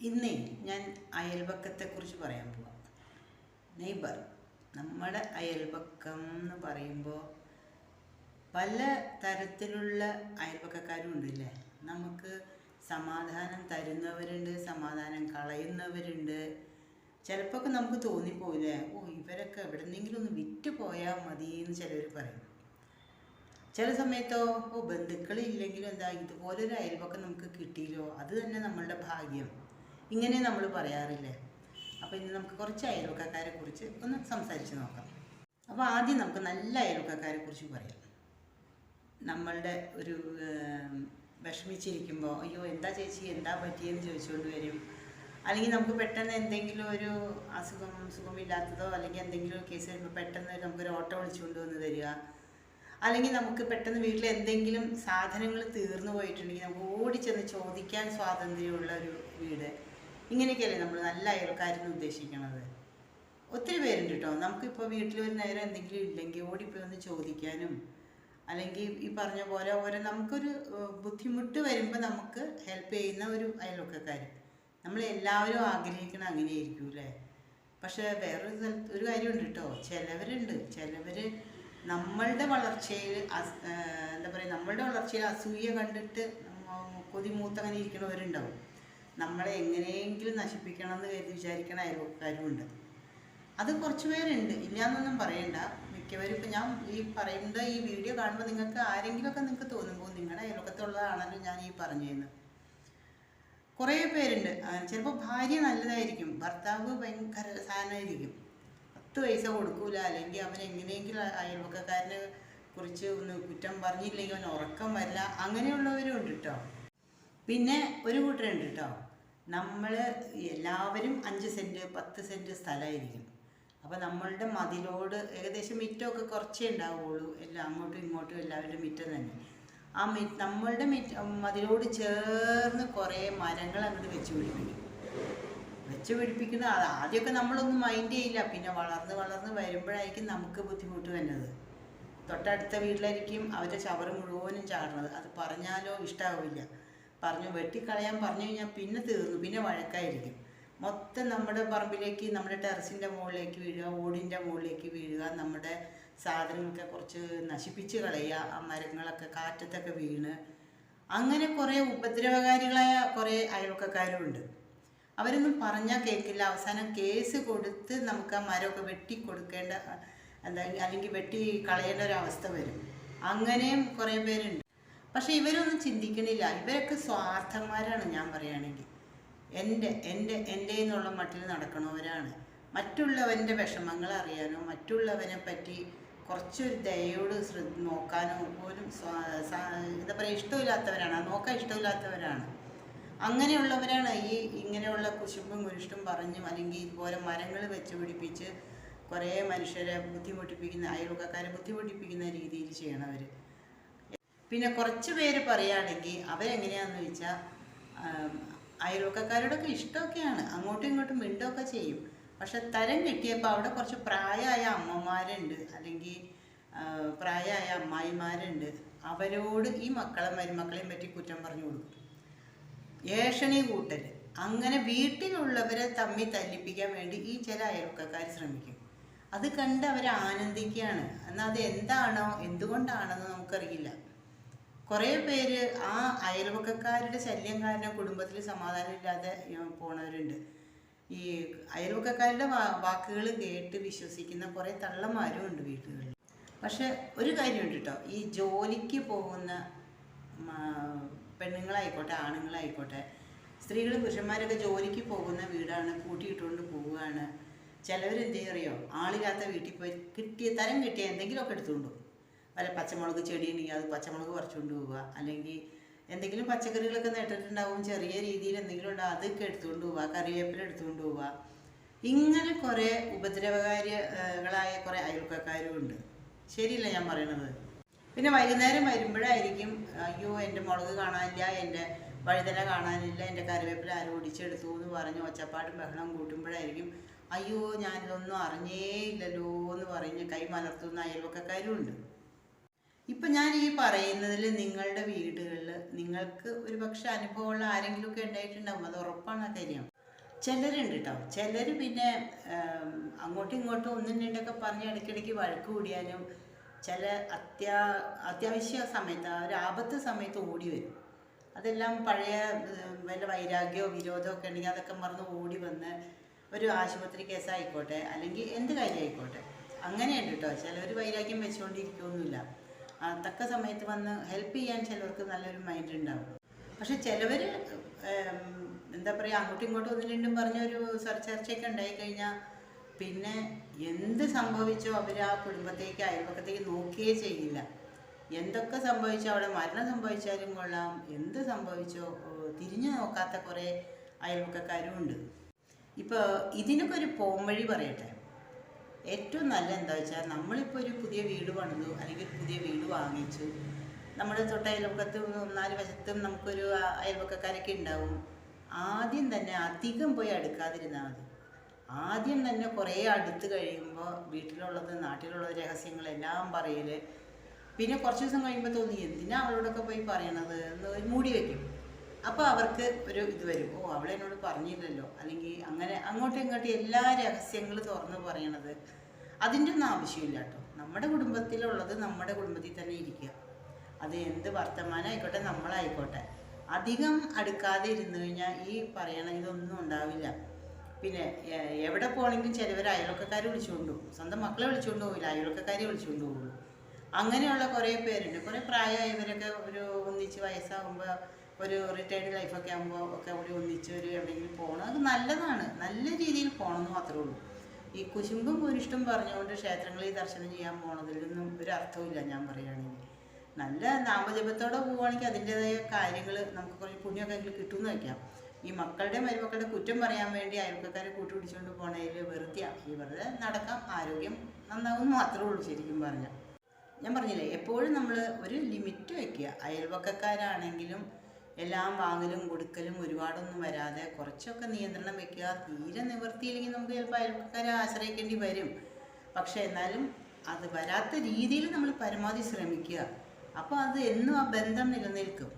ഇന്നേ ഞാൻ അയൽപക്കത്തെക്കുറിച്ച് പറയാൻ പോവാം. നെയ്ബർ നമ്മുടെ അയൽപക്കം എന്ന് പറയുമ്പോൾ പല തരത്തിലുള്ള അയൽപക്കക്കാരും ഉണ്ടല്ലേ? നമുക്ക് സമാധാനം തരുന്നവരുണ്ട് സമാധാനം കളയുന്നവരുണ്ട്. ചിലപ്പോൾ ഒക്കെ നമുക്ക് തോന്നിപ്പോയില്ലേ ഓ ഇവരൊക്കെ എവിടെ നിന്നെങ്കിലും ഒന്ന് വിറ്റ് പോയാൽ മതി എന്ന് ചിലർ പറയും. ചില സമയത്തോ ഓ ബന്ധുക്കളില്ലെങ്കിലും എന്താ ഇതുപോലൊരു അയൽപക്കം നമുക്ക് കിട്ടിയില്ലോ? അത് തന്നെ നമ്മളുടെ ഭാഗ്യം. ഇങ്ങനെ നമ്മൾ പറയാറില്ലേ? അപ്പോൾ ഇനി നമുക്ക് കുറച്ച് അയൽവക്കക്കാരെ കുറിച്ച് ഒന്ന് സംസാരിച്ച് നോക്കാം. അപ്പോൾ ആദ്യം നമുക്ക് നല്ല അയൽവക്കക്കാരെ കുറിച്ച് പറയാം. നമ്മളുടെ ഒരു വിഷമിച്ചിരിക്കുമ്പോൾ അയ്യോ എന്താ ചേച്ചി എന്താ പറ്റിയെന്ന് ചോദിച്ചുകൊണ്ട് വരും. അല്ലെങ്കിൽ നമുക്ക് പെട്ടെന്ന് എന്തെങ്കിലും ഒരു അസുഖം സുഖമില്ലാത്തതോ അല്ലെങ്കിൽ എന്തെങ്കിലും ഒരു കേസ് വരുമ്പോൾ പെട്ടെന്ന് നമുക്കൊരു ഓട്ടോ വിളിച്ചുകൊണ്ട് വന്ന് തരിക. അല്ലെങ്കിൽ നമുക്ക് പെട്ടെന്ന് വീട്ടിൽ എന്തെങ്കിലും സാധനങ്ങൾ തീർന്നു പോയിട്ടുണ്ടെങ്കിൽ നമുക്ക് ഓടിച്ചെന്ന് ചോദിക്കാൻ സ്വാതന്ത്ര്യമുള്ള ഒരു വീട്. ഇങ്ങനെയൊക്കെയല്ലേ നമ്മൾ നല്ല അയൽക്കാരെന്ന് ഉദ്ദേശിക്കണത്? ഒത്തിരി പേരുണ്ട് കേട്ടോ നമുക്കിപ്പോൾ വീട്ടിൽ ഒരു നേരം എന്തെങ്കിലും ഇല്ലെങ്കിൽ ഓടിപ്പോയി ഒന്ന് ചോദിക്കാനും അല്ലെങ്കിൽ ഈ പറഞ്ഞ പോലെ ഓരോ നമുക്കൊരു ബുദ്ധിമുട്ട് വരുമ്പോൾ നമുക്ക് ഹെൽപ്പ് ചെയ്യുന്ന ഒരു അയൽവക്കക്കാർ നമ്മൾ എല്ലാവരും ആഗ്രഹിക്കണം അങ്ങനെയായിരിക്കും അല്ലേ പക്ഷേ വേറൊരു സ്ഥലത്ത് ഒരു കാര്യമുണ്ട് കേട്ടോ ചിലവരുണ്ട്. ചിലവർ നമ്മളുടെ വളർച്ചയിൽ എന്താ പറയുക നമ്മളുടെ വളർച്ചയിൽ അസൂയ കണ്ടിട്ട് കൊതി മൂത്തങ്ങനെ ഇരിക്കണവരുണ്ടാവും. നമ്മളെ എങ്ങനെയെങ്കിലും നശിപ്പിക്കണം എന്ന് കരുതി വിചാരിക്കണ അയൽവക്കാരും ഉണ്ട് അത് കുറച്ച് പേരുണ്ട്. ഇല്ലയെന്നൊന്നും പറയണ്ട. മിക്കവരും ഇപ്പം ഞാൻ ഈ പറയുന്നത് ഈ വീഡിയോ കാണുമ്പോൾ നിങ്ങൾക്ക് ആരെങ്കിലുമൊക്കെ നിങ്ങൾക്ക് തോന്നുമ്പോൾ നിങ്ങളുടെ അയൽവക്കത്തുള്ളതാണല്ലോ ഞാൻ ഈ പറഞ്ഞു തരുന്നത് കുറേ പേരുണ്ട്. ചിലപ്പോൾ ഭാര്യ നല്ലതായിരിക്കും. ഭർത്താവ് ഭയങ്കര സാധനമായിരിക്കും പത്ത് പൈസ കൊടുക്കൂല. അല്ലെങ്കിൽ അവൻ എങ്ങനെയെങ്കിലും അയൽവക്കക്കാരനെ കുറിച്ച് ഒന്ന് കുറ്റം പറഞ്ഞില്ലെങ്കിൽ അവൻ ഉറക്കം വരില്ല. അങ്ങനെയുള്ളവരും ഉണ്ട് കേട്ടോ പിന്നെ ഒരു കൂട്ടരുണ്ട് കേട്ടോ നമ്മൾ എല്ലാവരും അഞ്ച് സെന്റ് പത്ത് സെന്റ് സ്ഥലമായിരിക്കും. അപ്പോൾ നമ്മളുടെ മതിലോട് ഏകദേശം മിറ്റമൊക്കെ കുറച്ചേ ഉണ്ടാവുള്ളൂ. എല്ലാം അങ്ങോട്ടും ഇങ്ങോട്ടും എല്ലാവരുടെ മിറ്റം തന്നെ. ആ മി നമ്മളുടെ മിറ്റ മതിലോട് ചേർന്ന് കുറേ മരങ്ങൾ അങ്ങോട്ട് വെച്ച് പിടിപ്പിക്കും. വെച്ച് പിടിപ്പിക്കുന്ന അത് ആദ്യമൊക്കെ നമ്മളൊന്നും മൈൻഡ് ചെയ്യില്ല. പിന്നെ വളർന്ന് വളർന്ന് വരുമ്പോഴായിരിക്കും നമുക്ക് ബുദ്ധിമുട്ട് വരുന്നത്. തൊട്ടടുത്ത വീട്ടിലായിരിക്കും അവരുടെ ചവറ് മുഴുവനും ചാടുന്നത്. അത് പറഞ്ഞാലോ ഇഷ്ടാവില്ല. പറഞ്ഞു വെട്ടിക്കളയാൻ പറഞ്ഞു കഴിഞ്ഞാൽ പിന്നെ തീർന്നു പിന്നെ വഴക്കായിരിക്കും. മൊത്തം നമ്മുടെ പറമ്പിലേക്ക് നമ്മുടെ ടെറസിന്റെ മുകളിലേക്ക് വീഴുക ഓടിന്റെ മുകളിലേക്ക് വീഴുക നമ്മുടെ സാധനങ്ങളൊക്കെ കുറച്ച് നശിപ്പിച്ച് കളയുക ആ മരങ്ങളൊക്കെ കാറ്റത്തൊക്കെ വീണ്. അങ്ങനെ കുറേ ഉപദ്രവകാരികളായ കുറേ അയൽവക്കക്കാരുണ്ട്. അവരൊന്നും പറഞ്ഞാൽ കേൾക്കില്ല അവസാനം കേസ് കൊടുത്ത് നമുക്ക് ആ മരമൊക്കെ വെട്ടി കൊടുക്കേണ്ട എന്താ അല്ലെങ്കിൽ വെട്ടി കളയേണ്ട ഒരു അവസ്ഥ വരും. അങ്ങനെയും കുറേ പേരുണ്ട്. പക്ഷെ ഇവരൊന്നും ചിന്തിക്കണില്ല. ഇവരൊക്കെ സ്വാർത്ഥന്മാരാണ് ഞാൻ പറയുകയാണെങ്കിൽ. എന്റെ എന്റെ എന്റെ എന്നുള്ള മട്ടിൽ നടക്കണവരാണ്. മറ്റുള്ളവന്റെ വിഷമങ്ങൾ അറിയാനോ മറ്റുള്ളവനെ പറ്റി കുറച്ചൊരു ശ്രദ്ധ നോക്കാനോ പോലും എന്താ പറയുക ഇഷ്ടമില്ലാത്തവരാണ്. നോക്കാൻ ഇഷ്ടമില്ലാത്തവരാണ്. അങ്ങനെയുള്ളവരാണ് ഈ ഇങ്ങനെയുള്ള കുശുമ്പും കുരിഷ്ടും പറഞ്ഞും അല്ലെങ്കിൽ ഇതുപോലെ മരങ്ങൾ വെച്ച് പിടിപ്പിച്ച് കുറേ മനുഷ്യരെ ബുദ്ധിമുട്ടിപ്പിക്കുന്ന അയൽവക്കക്കാരെ ബുദ്ധിമുട്ടിപ്പിക്കുന്ന രീതിയിൽ ചെയ്യണവർ പിന്നെ കുറച്ച് പേര് പറയുകയാണെങ്കിൽ അവരെങ്ങനെയാണെന്ന് വെച്ചാൽ അയൽവക്കക്കാരോടൊക്കെ ഇഷ്ടമൊക്കെയാണ്. അങ്ങോട്ടും ഇങ്ങോട്ടും മിണ്ടൊക്കെ ചെയ്യും. പക്ഷെ തരം കിട്ടിയപ്പോൾ അവിടെ കുറച്ച് പ്രായമായ അമ്മമാരുണ്ട്. അല്ലെങ്കിൽ പ്രായമായ അമ്മായിമാരുണ്ട്. അവരോട് ഈ മക്കളെ മരുമക്കളെയും പറ്റി കുറ്റം പറഞ്ഞു കൊടുക്കും. ഏഷണി കൂട്ടൽ. അങ്ങനെ വീട്ടിലുള്ളവരെ തമ്മിൽ തല്ലിപ്പിക്കാൻ വേണ്ടി ഈ ചില അയൽവക്കക്കാർ ശ്രമിക്കും. അത് കണ്ട് അവർ ആനന്ദിക്കുകയാണ്. എന്നാൽ അത് എന്താണോ എന്തുകൊണ്ടാണെന്ന് നമുക്കറിയില്ല. കുറേ പേര് ആ അയൽവക്കക്കാരുടെ ശല്യം കാരണം കുടുംബത്തിൽ സമാധാനമില്ലാതെ പോണവരുണ്ട്. ഈ അയൽവക്കക്കാരുടെ വാക്കുകൾ കേട്ട് വിശ്വസിക്കുന്ന കുറേ തള്ളന്മാരും ഉണ്ട് വീട്ടുകളിൽ പക്ഷെ ഒരു കാര്യമുണ്ട് കേട്ടോ ഈ ജോലിക്ക് പോകുന്ന പെണ്ണുങ്ങളായിക്കോട്ടെ ആണുങ്ങളായിക്കോട്ടെ സ്ത്രീകളും പുരുഷന്മാരൊക്കെ ജോലിക്ക് പോകുന്ന വീടാണ് കൂട്ടിയിട്ടുകൊണ്ട് പോവുകയാണ്. അറിയോ? ആളില്ലാത്ത വീട്ടിൽ പോയി കിട്ടിയ തരം കിട്ടിയ എന്തെങ്കിലുമൊക്കെ എടുത്തുകൊണ്ടു വല്ല പച്ചമുളക് ചെടി ഉണ്ടെങ്കിൽ അത് പച്ചമുളക് പറിച്ചുകൊണ്ട് പോവുക. അല്ലെങ്കിൽ എന്തെങ്കിലും പച്ചക്കറികളൊക്കെ നട്ടിട്ടുണ്ടാവും ചെറിയ രീതിയിൽ എന്തെങ്കിലും ഉണ്ടാവും അതൊക്കെ എടുത്തുകൊണ്ട് പോവുക. കറിവേപ്പില എടുത്തുകൊണ്ട് പോവുക. ഇങ്ങനെ കുറേ ഉപദ്രവകാരികളായ കുറേ അയൽക്കാരും ഉണ്ട്. ശരിയല്ല ഞാൻ പറയണത്? പിന്നെ വൈകുന്നേരം വരുമ്പോഴായിരിക്കും അയ്യോ എന്റെ മുളക് കാണാനില്ല എന്റെ വഴുതന കാണാനില്ല എന്റെ കറിവേപ്പില ആരും ഒടിച്ചെടുത്തു എന്ന് പറഞ്ഞ് ഒച്ചപ്പാടും ബഹളം കൂട്ടുമ്പോഴായിരിക്കും അയ്യോ ഞാനിതൊന്നും അറിഞ്ഞേ ഇല്ലല്ലോ എന്ന് പറഞ്ഞ് കൈ മലർത്തുന്ന അയൽവക്കക്കാരും ഉണ്ട്. ഇപ്പം ഞാൻ ഈ പറയുന്നതിൽ നിങ്ങളുടെ വീടുകളിൽ നിങ്ങൾക്ക് ഒരു പക്ഷെ അനുഭവമുള്ള ആരെങ്കിലുമൊക്കെ ഉണ്ടായിട്ടുണ്ടാവും അത് ഉറപ്പാണ് കാര്യം. ചിലരുണ്ട് കേട്ടോ ചിലർ പിന്നെ അങ്ങോട്ടും ഇങ്ങോട്ടും ഒന്നും രണ്ടൊക്കെ പറഞ്ഞ് ഇടയ്ക്കിടയ്ക്ക് വഴക്ക് കൂടിയാലും ചില അത്യാ അത്യാവശ്യ സമയത്ത് ആ ഒരു ആപത്ത് സമയത്ത് ഓടി വരും. അതെല്ലാം പഴയ വല്ല വൈരാഗ്യമോ വിരോധമോ ഒക്കെ ഉണ്ടെങ്കിൽ അതൊക്കെ മറന്ന് ഓടി വന്ന് ഒരു ആശുപത്രി കേസായിക്കോട്ടെ അല്ലെങ്കിൽ എന്ത് കാര്യമായിക്കോട്ടെ. അങ്ങനെയുണ്ട് കേട്ടോ ചിലർ വൈരാഗ്യം വെച്ചുകൊണ്ടിരിക്കുകയൊന്നുമില്ല തക്ക സമയത്ത് വന്ന് ഹെൽപ്പ് ചെയ്യാൻ ചിലർക്ക് നല്ലൊരു മൈൻഡ് ഉണ്ടാവും പക്ഷെ ചിലവർ എന്താ പറയുക അങ്ങോട്ടും ഇങ്ങോട്ടും ഒന്നും രണ്ടും പറഞ്ഞൊരു ചർ- ചർച്ചയൊക്കെ ഉണ്ടായി കഴിഞ്ഞാൽ പിന്നെ എന്ത് സംഭവിച്ചോ അവർ ആ കുടുംബത്തേക്ക് അയൽപക്കത്തേക്ക് നോക്കുകയേ ചെയ്യില്ല. എന്തൊക്കെ സംഭവിച്ചോ അവിടെ മരണം സംഭവിച്ചാലും കൊള്ളാം. എന്ത് സംഭവിച്ചോ തിരിഞ്ഞു നോക്കാത്ത കുറേ അയൽപക്കക്കാരും ഉണ്ട്. ഇപ്പോൾ ഇതിനൊക്കെ ഒരു പോംവഴി പറയട്ടെ. ഏറ്റവും നല്ല എന്താ വെച്ചാൽ നമ്മളിപ്പോൾ ഒരു പുതിയ വീട് പണിതു അല്ലെങ്കിൽ പുതിയ വീട് വാങ്ങിച്ചു നമ്മുടെ തൊട്ട അയൽപക്കത്ത് നാല് വശത്തും നമുക്കൊരു അയൽപക്കക്കാരൊക്കെ ഉണ്ടാവും. ആദ്യം തന്നെ അധികം പോയി അടുക്കാതിരുന്നാൽ മതി. ആദ്യം തന്നെ കുറേ അടുത്ത് കഴിയുമ്പോൾ വീട്ടിലുള്ളത് നാട്ടിലുള്ള രഹസ്യങ്ങളെല്ലാം പറയൽ. പിന്നെ കുറച്ച് ദിവസം കഴിയുമ്പോൾ തോന്നി എന്തിനാ അവളോടൊക്കെ പോയി പറയണത്? എന്ന് മൂടി വയ്ക്കും അപ്പോൾ അവർക്ക് ഒരു ഇത് വരും. ഓ അവളെന്നോട് പറഞ്ഞില്ലല്ലോ. അല്ലെങ്കിൽ അങ്ങനെ അങ്ങോട്ടും ഇങ്ങോട്ടും എല്ലാ രഹസ്യങ്ങളും തുറന്ന് പറയണത് അതിന്റെ ഒന്നും ആവശ്യമില്ല കേട്ടോ. നമ്മുടെ കുടുംബത്തിലുള്ളത് നമ്മുടെ കുടുംബത്തിൽ തന്നെ ഇരിക്കുക. അത് എന്ത് വർത്തമാനമായിക്കോട്ടെ നമ്മളായിക്കോട്ടെ. അധികം അടുക്കാതെ ഇരുന്നു കഴിഞ്ഞാൽ ഈ പറയണ ഇതൊന്നും ഉണ്ടാവില്ല. പിന്നെ എവിടെ പോകണമെങ്കിലും ചിലവർ അയൽവക്കക്കാർ വിളിച്ചുകൊണ്ട് പോകും. സ്വന്തം മക്കളെ വിളിച്ചുകൊണ്ട് പോകില്ല അയൽവക്കക്കാരെ വിളിച്ചുകൊണ്ട് പോകുള്ളൂ. അങ്ങനെയുള്ള കുറേ പേരുണ്ട്. കുറേ പ്രായമായവരൊക്കെ ഒരു ഒന്നിച്ച് വയസ്സാകുമ്പോൾ ഒരു റിട്ടയർഡ് ലൈഫൊക്കെ ആകുമ്പോൾ ഒക്കെ കൂടി ഒന്നിച്ച് ഒരു എവിടെയെങ്കിലും പോകണം അത് നല്ലതാണ്. നല്ല രീതിയിൽ പോകണമെന്ന് മാത്രമേ ഉള്ളൂ. ഈ കുശുമ്പും കുരിഷ്ടം പറഞ്ഞുകൊണ്ട് ക്ഷേത്രങ്ങളിൽ ദർശനം ചെയ്യാൻ പോണതിലൊന്നും ഒരു അർത്ഥമില്ല ഞാൻ പറയുകയാണെങ്കിൽ. നല്ല നാമജപത്തോടെ പോവുകയാണെങ്കിൽ അതിന്റെതായ കാര്യങ്ങൾ നമുക്ക് കുറച്ച് പുണ്യമൊക്കെ എങ്കിലും കിട്ടുമെന്ന് വയ്ക്കാം. ഈ മക്കളുടെ മരുമക്കളുടെ കുറ്റം പറയാൻ വേണ്ടി അയൽക്കാരെ കൂട്ടുപിടിച്ചുകൊണ്ട് പോണതിൽ വെറുതെയാണ് ഈ വെറുതെ നടക്കാം. ആരോഗ്യം നന്നാവും മാത്രമേ ഉള്ളൂ ശരിക്കും പറഞ്ഞാൽ. ഞാൻ പറഞ്ഞില്ലേ എപ്പോഴും നമ്മൾ ഒരു ലിമിറ്റ് വയ്ക്കുക. അയൽവക്കക്കാരാണെങ്കിലും എല്ലാം വാങ്ങലും കൊടുക്കലും ഒരുപാടൊന്നും വരാതെ കുറച്ചൊക്കെ നിയന്ത്രണം വെക്കുക. തീരെ നിവൃത്തിയില്ലെങ്കിൽ നമുക്ക് ചിലപ്പോൾ അയൽക്കാരെ ആശ്രയിക്കേണ്ടി വരും. പക്ഷെ എന്നാലും അത് വരാത്ത രീതിയിൽ നമ്മൾ പരമാവധി ശ്രമിക്കുക. അപ്പോൾ അത് എന്നും ആ ബന്ധം നിലനിൽക്കും.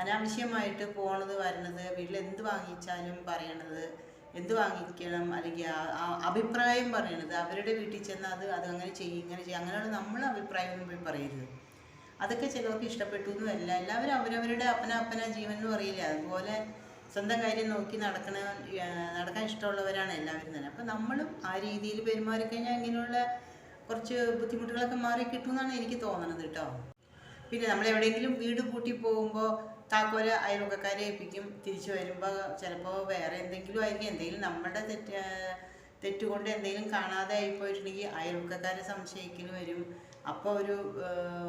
അനാവശ്യമായിട്ട് പോണത് വരണത് വീട്ടിൽ എന്ത് വാങ്ങിച്ചാലും പറയണത് എന്ത് വാങ്ങിക്കണം അല്ലെങ്കിൽ അഭിപ്രായം പറയണത് അവരുടെ വീട്ടിൽ ചെന്ന് അത് അത് അങ്ങനെ ചെയ്യും ഇങ്ങനെ ചെയ്യും അങ്ങനെയാണ് നമ്മൾ അഭിപ്രായം പോയി പറയരുത്. അതൊക്കെ ചിലർക്ക് ഇഷ്ടപ്പെട്ടു എന്നല്ല എല്ലാവരും അവരവരുടെ അപ്പന അപ്പന ജീവൻ എന്ന് പറയില്ല? അതുപോലെ സ്വന്തം കാര്യം നോക്കി നടക്കണ നടക്കാൻ ഇഷ്ടമുള്ളവരാണ് എല്ലാവരും തന്നെ. അപ്പം നമ്മളും ആ രീതിയിൽ പെരുമാറി കഴിഞ്ഞാൽ ഇങ്ങനെയുള്ള കുറച്ച് ബുദ്ധിമുട്ടുകളൊക്കെ മാറി കിട്ടുമെന്നാണ് എനിക്ക് തോന്നണത് കേട്ടോ പിന്നെ നമ്മൾ എവിടെയെങ്കിലും വീട് പൂട്ടി പോകുമ്പോൾ താക്കോൽ അയൽവക്കക്കാരെ ഏൽപ്പിക്കും. തിരിച്ചു വരുമ്പോൾ ചിലപ്പോൾ വേറെ എന്തെങ്കിലും ആയിരിക്കും. എന്തെങ്കിലും നമ്മുടെ തെറ്റ് തെറ്റുകൊണ്ട് എന്തെങ്കിലും കാണാതെ ആയിപ്പോയിട്ടുണ്ടെങ്കിൽ അയൽവക്കക്കാരെ സംശയിക്കൽ വരും. അപ്പോൾ ഒരു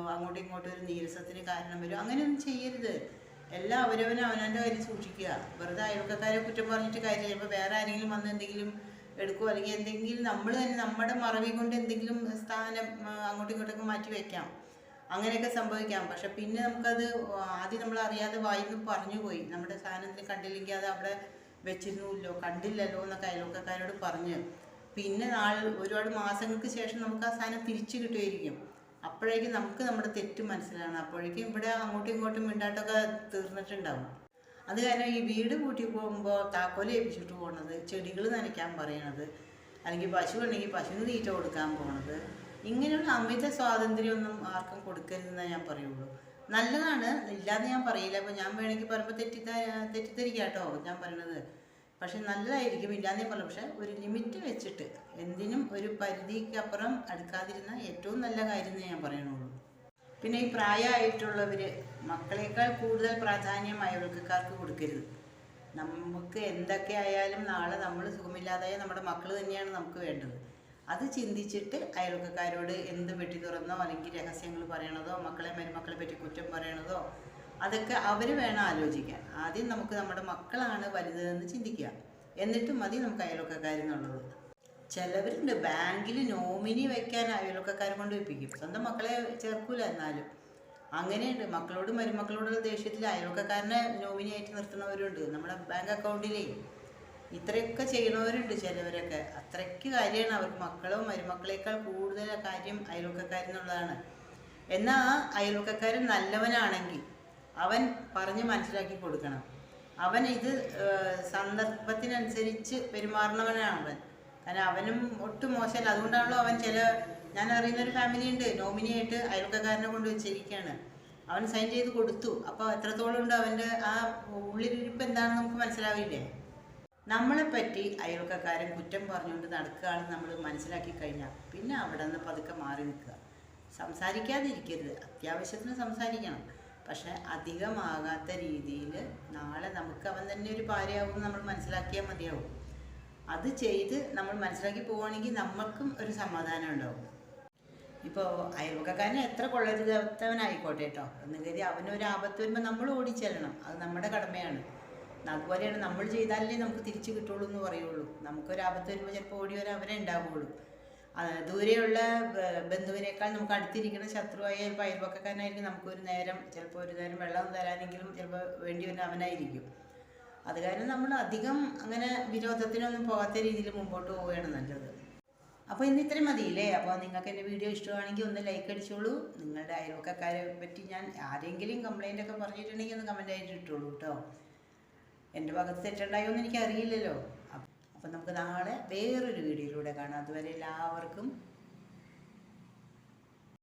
അങ്ങോട്ടും ഇങ്ങോട്ടും ഒരു നീരസത്തിന് കാരണം വരും. അങ്ങനെയൊന്നും ചെയ്യരുത്. എല്ലാം അവരവനും അവനവന്റെ കാര്യം സൂക്ഷിക്കുക. വെറുതെ അയൽക്കാരെ കുറ്റം പറഞ്ഞിട്ട് കാര്യമില്ല. ചിലപ്പോൾ വേറെ ആരെങ്കിലും വന്ന് എന്തെങ്കിലും എടുക്കുമോ അല്ലെങ്കിൽ എന്തെങ്കിലും നമ്മൾ തന്നെ നമ്മുടെ മറവി കൊണ്ട് എന്തെങ്കിലും സ്ഥാനം അങ്ങോട്ടും ഇങ്ങോട്ടൊക്കെ മാറ്റി വയ്ക്കാം അങ്ങനെയൊക്കെ സംഭവിക്കാം. പക്ഷെ പിന്നെ നമുക്കത് ആദ്യം നമ്മൾ അറിയാതെ വായിന്ന് പറഞ്ഞു പോയി. നമ്മുടെ സാധനത്തിന് കണ്ടില്ലെങ്കിൽ അത് അവിടെ വെച്ചിരുന്നുല്ലോ കണ്ടില്ലല്ലോ എന്നൊക്കെ അയൽവക്കക്കാരോട് പറഞ്ഞ്. പിന്നെ നാൾ ഒരുപാട് മാസങ്ങൾക്ക് ശേഷം നമുക്ക് ആ സാധനം തിരിച്ചു കിട്ടുമായിരിക്കും അപ്പോഴേക്കും നമുക്ക് നമ്മുടെ തെറ്റ് മനസ്സിലാണ്. അപ്പോഴേക്കും ഇവിടെ അങ്ങോട്ടും ഇങ്ങോട്ടും മിണ്ടാട്ടൊക്കെ തീർന്നിട്ടുണ്ടാവും. അത് കാരണം ഈ വീട് കൂട്ടി പോകുമ്പോൾ താക്കോൽ ഏൽപ്പിച്ചിട്ട് പോകണത് ചെടികൾ നനയ്ക്കാൻ പറയണത് അല്ലെങ്കിൽ പശു ഉണ്ടെങ്കിൽ പശുവിന് തീറ്റ കൊടുക്കാൻ പോകണത് ഇങ്ങനെയുള്ള അമിത സ്വാതന്ത്ര്യമൊന്നും ആർക്കും കൊടുക്കരുതെന്നേ ഞാൻ പറയുള്ളൂ. നല്ലതാണ് ഇല്ലാന്ന് ഞാൻ പറയില്ല. അപ്പോൾ ഞാൻ വേണമെങ്കിൽ പറയുമ്പോൾ തെറ്റിദ്ധ തെറ്റിദ്ധരിക്കാം കേട്ടോ ഞാൻ പറയണത്. പക്ഷെ നല്ലതായിരിക്കും ഇല്ലാന്നേ പറഞ്ഞു പക്ഷെ ഒരു ലിമിറ്റ് വെച്ചിട്ട് എന്തിനും ഒരു പരിധിക്കപ്പുറം അടുക്കാതിരുന്ന ഏറ്റവും നല്ല കാര്യം എന്നേ ഞാൻ പറയണുള്ളൂ. പിന്നെ ഈ പ്രായമായിട്ടുള്ളവർ മക്കളേക്കാൾ കൂടുതൽ പ്രാധാന്യം അയൽക്കാർക്ക് കൊടുക്കരുത്. നമുക്ക് എന്തൊക്കെ ആയാലും നാളെ നമ്മൾ സുഖമില്ലാതെ നമ്മുടെ മക്കൾ തന്നെയാണ് നമുക്ക് വേണ്ടത്. അത് ചിന്തിച്ചിട്ട് അയൽക്കാരോട് എന്ത് വെട്ടി തുറന്നോ അല്ലെങ്കിൽ രഹസ്യങ്ങൾ പറയണതോ മക്കളെ മരുമക്കളെ പറ്റി കുറ്റം പറയണതോ അതൊക്കെ അവർ വേണം ആലോചിക്കാൻ. ആദ്യം നമുക്ക് നമ്മുടെ മക്കളാണ് വലുതെന്ന് ചിന്തിക്കുക. എന്നിട്ട് മതി നമുക്ക് അയൽവക്കക്കാരെന്നുള്ളത് ചിലവരുണ്ട് ബാങ്കിൽ നോമിനി വയ്ക്കാൻ അയൽവക്കക്കാരെ കൊണ്ട് വെപ്പിക്കും സ്വന്തം മക്കളെ ചേർക്കൂല എന്നാലും. അങ്ങനെയുണ്ട്. മക്കളോടും മരുമക്കളോടുള്ള ദേഷ്യത്തിൽ അയൽവക്കക്കാരനെ നോമിനി ആയിട്ട് നിർത്തുന്നവരുണ്ട്. നമ്മുടെ ബാങ്ക് അക്കൗണ്ടിലേ. ഇത്രയൊക്കെ ചെയ്യണവരുണ്ട് ചിലവരൊക്കെ. അത്രയ്ക്ക് കാര്യമാണ് അവർക്ക് മക്കളോ മരുമക്കളേക്കാൾ കൂടുതൽ കാര്യം അയൽവക്കക്കാരെന്നുള്ളതാണ് എന്നാൽ അയൽവക്കക്കാരൻ നല്ലവനാണെങ്കിൽ അവൻ പറഞ്ഞ് മനസ്സിലാക്കി കൊടുക്കണം. അവൻ ഇത് സന്ദർഭത്തിനനുസരിച്ച് പെരുമാറണവനാണ് അവൻ. കാരണം അവനും ഒട്ടും മോശമല്ല. അതുകൊണ്ടാണല്ലോ അവൻ ചില ഞാൻ അറിയുന്ന ഒരു ഫാമിലി ഉണ്ട് നോമിനിയായിട്ട് അയൽക്കാരനെ കൊണ്ട് വെച്ചിരിക്കുകയാണ് അവൻ സൈൻ ചെയ്ത് കൊടുത്തു. അപ്പോൾ എത്രത്തോളം ഉണ്ട് അവന്റെ ആ ഉള്ളിലിരിപ്പ് എന്താണെന്ന് നമുക്ക് മനസ്സിലാവില്ലേ? നമ്മളെ പറ്റി അയൽക്കാരൻ കുറ്റം പറഞ്ഞുകൊണ്ട് നടക്കുകയാണെന്ന് നമ്മൾ മനസ്സിലാക്കി കഴിഞ്ഞാൽ പിന്നെ അവിടെ നിന്ന് പതുക്കെ മാറി നിൽക്കുക. സംസാരിക്കാതിരിക്കരുത്. അത്യാവശ്യത്തിന് സംസാരിക്കണം. പക്ഷെ അധികമാകാത്ത രീതിയിൽ നാളെ നമുക്ക് അവൻ തന്നെ ഒരു ഭാര്യയാവും നമ്മൾ മനസ്സിലാക്കിയാൽ മതിയാവും. അത് ചെയ്ത് നമ്മൾ മനസ്സിലാക്കി പോവുകയാണെങ്കിൽ നമ്മൾക്കും ഒരു സമാധാനം ഉണ്ടാവും. ഇപ്പോൾ അയൽവക്കാരൻ എത്ര കൊള്ളരുതാത്തവനായിക്കോട്ടെ കേട്ടോ. എന്ന് കരുതി അവനൊരു ആപത്ത് വരുമ്പോൾ നമ്മൾ ഓടിച്ചെല്ലണം അത് നമ്മുടെ കടമയാണ്. അതുപോലെയാണ് നമ്മൾ ചെയ്താലേ നമുക്ക് തിരിച്ചു കിട്ടുള്ളൂ എന്ന് പറയുള്ളൂ. നമുക്കൊരു ആപത്ത് വരുമ്പോൾ ചിലപ്പോൾ ഓടി വരാൻ അവരെ ഉണ്ടാവുകയുള്ളൂ ദൂരെയുള്ള ബന്ധുവിനേക്കാൾ നമുക്ക് അടുത്തിരിക്കുന്ന ശത്രുവായ ചിലപ്പോൾ നമുക്ക് ഒരു നേരം ചിലപ്പോൾ ഒരു നേരം വെള്ളം തരാനെങ്കിലും ചിലപ്പോൾ വേണ്ടി വരുന്ന അവനായിരിക്കും. അത് കാരണം നമ്മൾ അധികം അങ്ങനെ വിരോധത്തിനൊന്നും പോകാത്ത രീതിയിൽ മുമ്പോട്ട് പോവുകയാണ് നല്ലത്. അപ്പോൾ ഇന്ന് ഇത്രയും മതിയില്ലേ? അപ്പോൾ നിങ്ങൾക്ക് എന്റെ വീഡിയോ ഇഷ്ടമാണെങ്കിൽ ഒന്ന് ലൈക്ക് അടിച്ചോളൂ. നിങ്ങളുടെ അയൽവക്കക്കാരെ പറ്റി ഞാൻ ആരെങ്കിലും കംപ്ലൈന്റ് ഒക്കെ പറഞ്ഞിട്ടുണ്ടെങ്കിൽ ഒന്ന് കമന്റ് ആയിട്ട് ഇട്ടോളൂ കേട്ടോ. എന്റെ ഭാഗത്ത് തെറ്റുണ്ടായോ എന്ന് എനിക്ക് അറിയില്ലല്ലോ അപ്പം നമുക്ക് നാളെ വേറൊരു വീഡിയോയിലൂടെ കാണാം. അതുവരെ എല്ലാവർക്കും